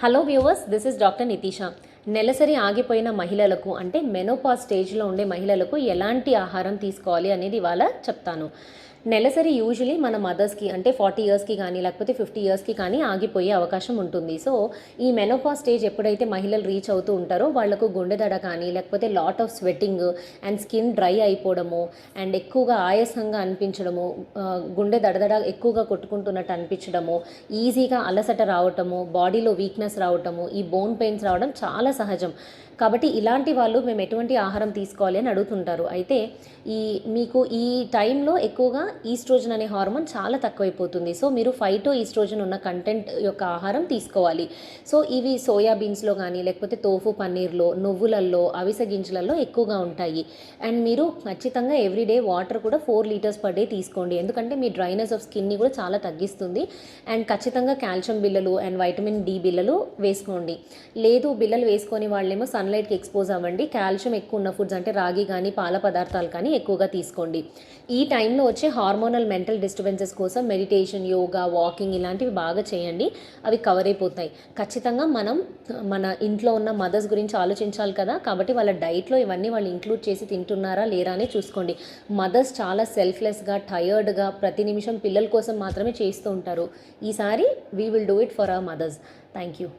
Hello viewers, this is Dr. Nitisha. నెలసరి ఆగిపోయిన మహిళలకు అంటే మెనోపాజ్ స్టేజ్లో ఉండే మహిళలకు ఎలాంటి ఆహారం తీసుకోవాలి అనేది ఇవాళ చెప్తాను. నెలసరి యూజువలీ మన మదర్స్కి అంటే ఫార్టీ ఇయర్స్కి కానీ లేకపోతే ఫిఫ్టీ ఇయర్స్కి కానీ ఆగిపోయే అవకాశం ఉంటుంది. సో ఈ మెనోపా స్టేజ్ ఎప్పుడైతే మహిళలు రీచ్ అవుతూ ఉంటారో వాళ్ళకు గుండెదడ కానీ లేకపోతే lot of sweating and skin dry అయిపోవడము అండ్ ఎక్కువగా ఆయాసంగా అనిపించడము గుండె దడదడ ఎక్కువగా కొట్టుకుంటున్నట్టు అనిపించడము ఈజీగా అలసట రావటము బాడీలో వీక్నెస్ రావటము ఈ బోన్ పెయిన్స్ రావడం చాలా సహజం. కాబట్టి ఇలాంటి వాళ్ళు మేము ఎటువంటి ఆహారం తీసుకోవాలి అని అడుగుతుంటారు. అయితే ఈ మీకు ఈ టైంలో ఎక్కువగా ఈస్ట్రోజన్ అనే హార్మోన్ చాలా తక్కువైపోతుంది. సో మీరు ఫైటో ఈస్ట్రోజన్ ఉన్న కంటెంట్ యొక్క ఆహారం తీసుకోవాలి. సో ఇవి సోయా బీన్స్లో కానీ లేకపోతే తోఫు పన్నీర్లో నువ్వులల్లో అవిసె గింజలలో ఎక్కువగా ఉంటాయి. అండ్ మీరు ఖచ్చితంగా ఎవ్రీడే వాటర్ కూడా ఫోర్ లీటర్స్ పర్ డే తీసుకోండి. ఎందుకంటే మీ డ్రైనెస్ ఆఫ్ స్కిన్ని కూడా చాలా తగ్గిస్తుంది. అండ్ ఖచ్చితంగా కాల్షియం బిల్లలు అండ్ వైటమిన్ డి బిల్లలు వేసుకోండి. లేదు బిల్లలు వేసుకొని వాళ్ళేమో సన్లైట్కి ఎక్స్పోజ్ అవ్వండి. కాల్షియం ఎక్కువ ఉన్న ఫుడ్స్ అంటే రాగి కానీ పాల పదార్థాలు కానీ ఎక్కువగా తీసుకోండి. ఈ టైంలో వచ్చే హార్మోనల్ మెంటల్ డిస్టర్బెన్సెస్ కోసం మెడిటేషన్ యోగా వాకింగ్ ఇలాంటివి బాగా చేయండి. అవి కవర్ అయిపోతాయి. ఖచ్చితంగా మనం మన ఇంట్లో ఉన్న మదర్స్ గురించి ఆలోచించాలి కదా. కాబట్టి వాళ్ళ డైట్లో ఇవన్నీ వాళ్ళు ఇంక్లూడ్ చేసి తింటున్నారా లేరా అని చూసుకోండి. మదర్స్ చాలా సెల్ఫ్లెస్గా టయర్డ్గా ప్రతి నిమిషం పిల్లల కోసం మాత్రమే చేస్తూ ఉంటారు. ఈసారి we will do it for our mothers thank you